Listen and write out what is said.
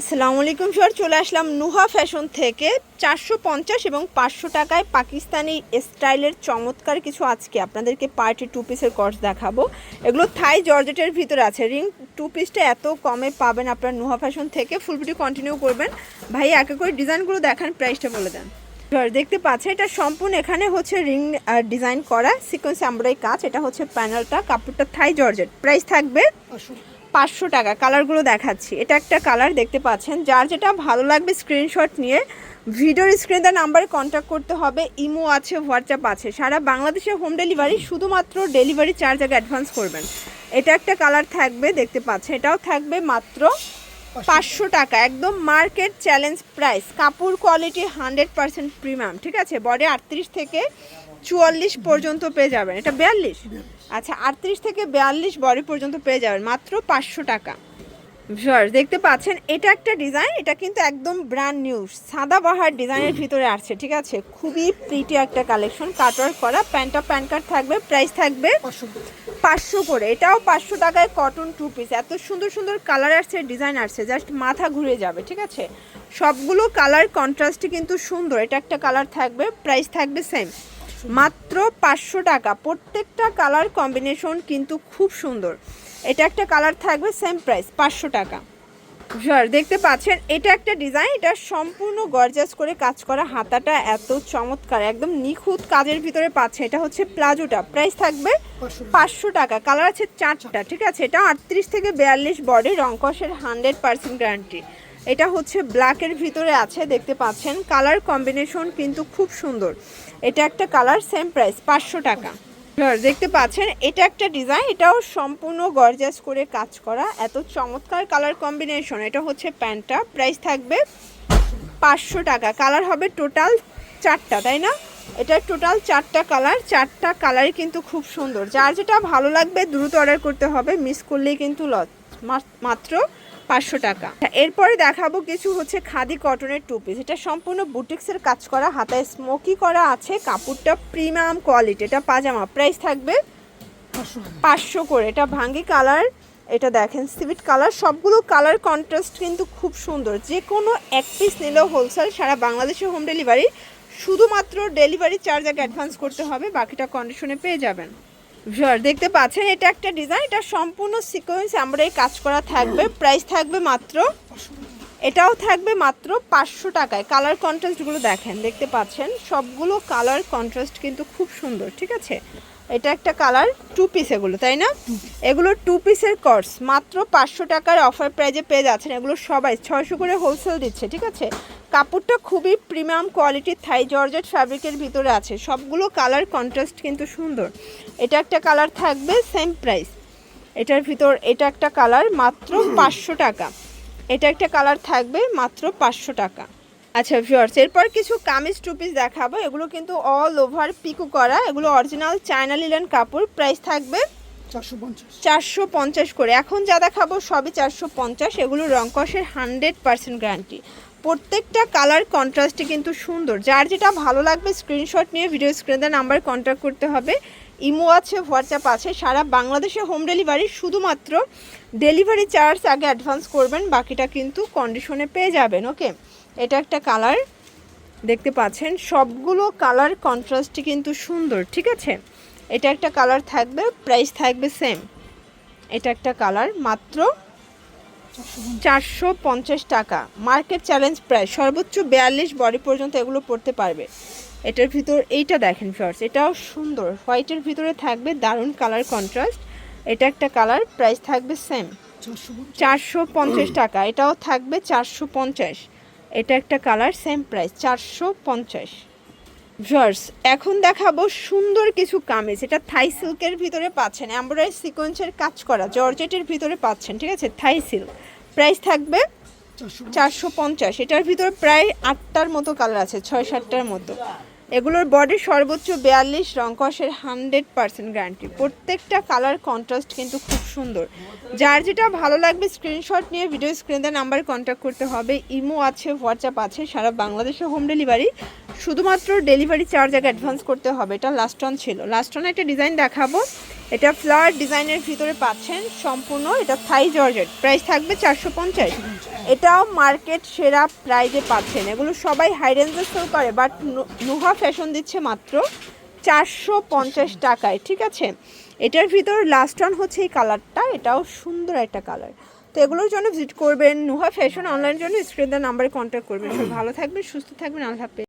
আসসালামু আলাইকুম স্যার চলে আসলাম নুহা ফ্যাশন থেকে। চারশো পঞ্চাশ এবং পাঁচশো টাকায় পাকিস্তানি স্টাইলের চমৎকার কিছু আজকে আপনাদেরকে পার্টি টু পিসের কর্স দেখাবো। এগুলো থাই জর্জেটের ভিতরে আছে। রিং টু পিসটা এত কমে পাবেন আপনার নুহা ফ্যাশন থেকে। ফুল ভিডিও কন্টিনিউ করবেন। ভাই, একে করে ডিজাইনগুলো দেখান প্রাইসটা বলে দেন। দেখতে পাচ্ছেন, এটা সম্পূর্ণ এখানে হচ্ছে রিং ডিজাইন করা। সিকোয়েন্স এমব্রয়ডারি কাজ, এটা হচ্ছে প্যানেলটা কাপড়টা থাই জর্জেট। প্রাইস থাকবে পাঁচশো টাকা, কালারগুলো দেখাচ্ছি। এটা একটা কালার দেখতে পাচ্ছেন, যার যেটা ভালো লাগবে স্ক্রিনশট নিয়ে। ভিডিওর স্ক্রিনে তার নাম্বারে কন্ট্যাক্ট করতে হবে, ইমো আছে হোয়াটসঅ্যাপ আছে। সারা বাংলাদেশে হোম ডেলিভারি শুধুমাত্র ডেলিভারি চার্জ আগে অ্যাডভান্স করবেন। এটা একটা কালার থাকবে, দেখতে পাচ্ছেন। এটাও থাকবে মাত্র পাঁচশো টাকা। একদম মার্কেট চ্যালেঞ্জ প্রাইস কাপড় কোয়ালিটি হান্ড্রেড পার্সেন্ট প্রিমিয়াম ঠিক আছে? বডি আটত্রিশ থেকে চুয়াল্লিশ পর্যন্ত পেয়ে যাবেন। এটা বিয়াল্লিশ? আচ্ছা আটত্রিশ থেকে বিয়াল্লিশ বডি পর্যন্ত পেয়ে যাবেন। মাত্র পাঁচশো টাকা। ভিউয়ার্স দেখতে পাচ্ছেন এটা একটা ডিজাইন এটা কিন্তু একদম ব্র্যান্ড নিউ সাদাবাহার ডিজাইনের ভিতরে আসছে ঠিক আছে? খুবই প্রিটি একটা কালেকশন কাটওয়ার করা প্যান্টটা প্যান্ট কার্ড থাকবে প্রাইস থাকবে পাঁচশো। করে এটাও পাঁচশো টাকায় কটন টু পিস এত সুন্দর সুন্দর কালার আসছে ডিজাইন আসছে জাস্ট মাথা ঘুরে যাবে ঠিক আছে? সবগুলো কালার কন্ট্রাস্টে কিন্তু সুন্দর এটা একটা কালার থাকবে প্রাইস থাকবে সেম মাত্র পাঁচশো টাকা প্রত্যেকটা কালার কম্বিনেশন কিন্তু খুব সুন্দর। এটা একটা কালার থাকবে সেম প্রাইস পাঁচশো টাকা। স্যার, দেখতে পাচ্ছেন, এটা একটা ডিজাইন এটা সম্পূর্ণ গর্জাস করে কাজ করা হাতাটা এত চমৎকার, একদম নিখুঁত কাজের ভিতরে পাচ্ছে। এটা হচ্ছে প্লাজোটা প্রাইস থাকবে পাঁচশো টাকা কালার আছে চারটা, ঠিক আছে? এটা আটত্রিশ থেকে বিয়াল্লিশ বডি রংকসের হান্ড্রেড পার্সেন্ট গ্যারান্টি এটা হচ্ছে ব্ল্যাকের ভিতরে আছে, দেখতে পাচ্ছেন। কালার কম্বিনেশন কিন্তু খুব সুন্দর। এটা একটা কালার সেম প্রাইস পাঁচশো টাকা। দেখতে পাচ্ছেন, এটা একটা ডিজাইন এটাও সম্পূর্ণ গর্জাস করে কাজ করা। এত চমৎকার কালার কম্বিনেশন এটা হচ্ছে প্যান্টটা প্রাইস থাকবে পাঁচশো টাকা। কালার হবে টোটাল চারটা, তাই না? এটা টোটাল চারটা কালার চারটা কালারই কিন্তু খুব সুন্দর। যার যেটা ভালো লাগবে, দ্রুত অর্ডার করতে হবে মিস করলেই কিন্তু লস মাত্র পাঁচশো টাকা। এরপরে দেখাবো কিছু হচ্ছে খাদি কটনের টু পিস এটা সম্পূর্ণ বুটিক্সের কাজ করা, হাতায় স্মোকি করা আছে, কাপড়টা প্রিমিয়াম কোয়ালিটি এটা পাজামা। প্রাইস থাকবে পাঁচশো করে। এটা ভাঙ্গি কালার এটা দেখেন সিভিট কালার সবগুলো কালার কন্ট্রাস্ট কিন্তু খুব সুন্দর। যে কোনো এক পিস নিলেও হোলসেল সারা বাংলাদেশে হোম ডেলিভারি শুধুমাত্র ডেলিভারি চার্জ আগে অ্যাডভান্স করতে হবে, বাকিটা কন্ডিশনে পেয়ে যাবেন। ভিউয়ার দেখতে পাচ্ছেন, এটা একটা ডিজাইন এটা সম্পূর্ণ সিকোয়েন্স আমরা এই কাজ করা থাকবে প্রাইস থাকবে মাত্র, এটাও থাকবে মাত্র পাঁচশো টাকায়। কালার কন্ট্রাস্টগুলো দেখেন, দেখতে পাচ্ছেন, সবগুলো কালার কন্ট্রাস্ট কিন্তু খুব সুন্দর, ঠিক আছে? এটা একটা কালার টু পিস এগুলো, তাই না? এগুলো টু পিসের কর্স মাত্র পাঁচশো টাকার অফার প্রাইজে পেয়ে যাচ্ছেন, এগুলো সবাই, ছয়শো করে হোলসেল দিচ্ছে, ঠিক আছে? কাপড়টা খুবই প্রিমিয়াম কোয়ালিটির থাই জর্জেট ফ্যাব্রিকের ভিতরে আছে। সবগুলো কালার কন্ট্রাস্ট কিন্তু সুন্দর। এটা একটা কালার থাকবে সেম প্রাইস এটার ভিতর এটা একটা কালার মাত্র পাঁচশো টাকা। এটা একটা কালার থাকবে মাত্র পাঁচশো টাকা। আচ্ছা ভিউয়ার্স এরপর কিছু কামিজ টু পিস দেখাবো। এগুলো কিন্তু অল ওভার পিকু করা। এগুলো অরিজিনাল চায়না লিলেন কাপড়। প্রাইস থাকবে চারশো পঞ্চাশ। করে। এখন যা দেখাবো সবই চারশো পঞ্চাশ। এগুলো রংকসের হান্ড্রেড পার্সেন্ট গ্যারান্টি প্রত্যেকটা কালার কন্ট্রাস্টে কিন্তু সুন্দর। যার যেটা ভালো লাগবে স্ক্রিনশট নিয়ে ভিডিও স্ক্রিনে নাম্বার কন্ট্যাক্ট করতে হবে। ইমো আছে হোয়াটসঅ্যাপ আছে, সারা বাংলাদেশে হোম ডেলিভারি শুধুমাত্র ডেলিভারি চার্জ আগে অ্যাডভান্স করবেন, বাকিটা কিন্তু কন্ডিশনে পেয়ে যাবেন ওকে এটা একটা কালার দেখতে পাচ্ছেন? সবগুলো কালার কন্ট্রাস্টই কিন্তু সুন্দর, ঠিক আছে? এটা একটা কালার থাকবে প্রাইস থাকবে সেম এটা একটা কালার মাত্র চারশো পঞ্চাশ টাকা। মার্কেট চ্যালেঞ্জ প্রাইস সর্বোচ্চ বিয়াল্লিশ বডি পর্যন্ত এগুলো পড়তে পারবে। এটার ভিতর এইটা দেখেন ফার্স্ট এটাও সুন্দর। হোয়াইটের ভিতরে থাকবে দারুণ কালার কন্ট্রাস্ট এটা একটা কালার প্রাইস থাকবে সেম চারশো পঞ্চাশ টাকা, এটাও থাকবে চারশো পঞ্চাশ। এটা একটা কালার সেম প্রাইস চারশো পঞ্চাশ। ভিউয়ার্স এখন দেখাবো সুন্দর কিছু কামিজ। এটা থাই সিল্কের ভিতরে পাচ্ছেন এমব্রয়ডারি সিকোয়েন্সের কাজ করা জর্জেটের ভিতরে পাচ্ছেন, ঠিক আছে? থাই সিল্ক প্রাইস থাকবে চারশো পঞ্চাশ। এটার ভিতরে প্রায় আটটার মতো কালার আছে ছয় সাতটার মতো। এগুলোর বডি সর্বোচ্চ বিয়াল্লিশ রংকসের হান্ড্রেড পার্সেন্ট গ্যারান্টি। প্রত্যেকটা কালার কন্ট্রাস্ট কিন্তু খুব সুন্দর। যার যেটা ভালো লাগবে স্ক্রিনশট নিয়ে ভিডিও স্ক্রিনে নাম্বার কন্ট্যাক্ট করতে হবে। ইমো আছে হোয়াটসঅ্যাপ আছে সারা বাংলাদেশে হোম ডেলিভারি। শুধুমাত্র ডেলিভারি চার্জ আগে অ্যাডভান্স করতে হবে। এটা লাস্ট অন ছিল। লাস্ট অন একটা ডিজাইন দেখাবো। এটা ফ্লাওয়ার ডিজাইনের ভিতরে পাচ্ছেন সম্পূর্ণ, এটা থাই জর্জেট। প্রাইস থাকবে চারশো পঞ্চাশ। এটাও মার্কেট সেরা প্রাইজে পাচ্ছেন। এগুলো সবাই হাই রেঞ্জে সেল করে বাট নুহা ফ্যাশন দিচ্ছে মাত্র চারশো পঞ্চাশ টাকায়, ঠিক আছে? এটার ভিতর লাস্ট ওয়ান হচ্ছে এই কালারটা এটাও সুন্দর একটা কালার তো এগুলোর জন্য ভিজিট করবেন নুহা ফ্যাশন অনলাইনের জন্য স্ক্রিন নাম্বারে কন্ট্যাক্ট করবেন। সবাই ভালো থাকবেন, সুস্থ থাকবেন, আল্লাহ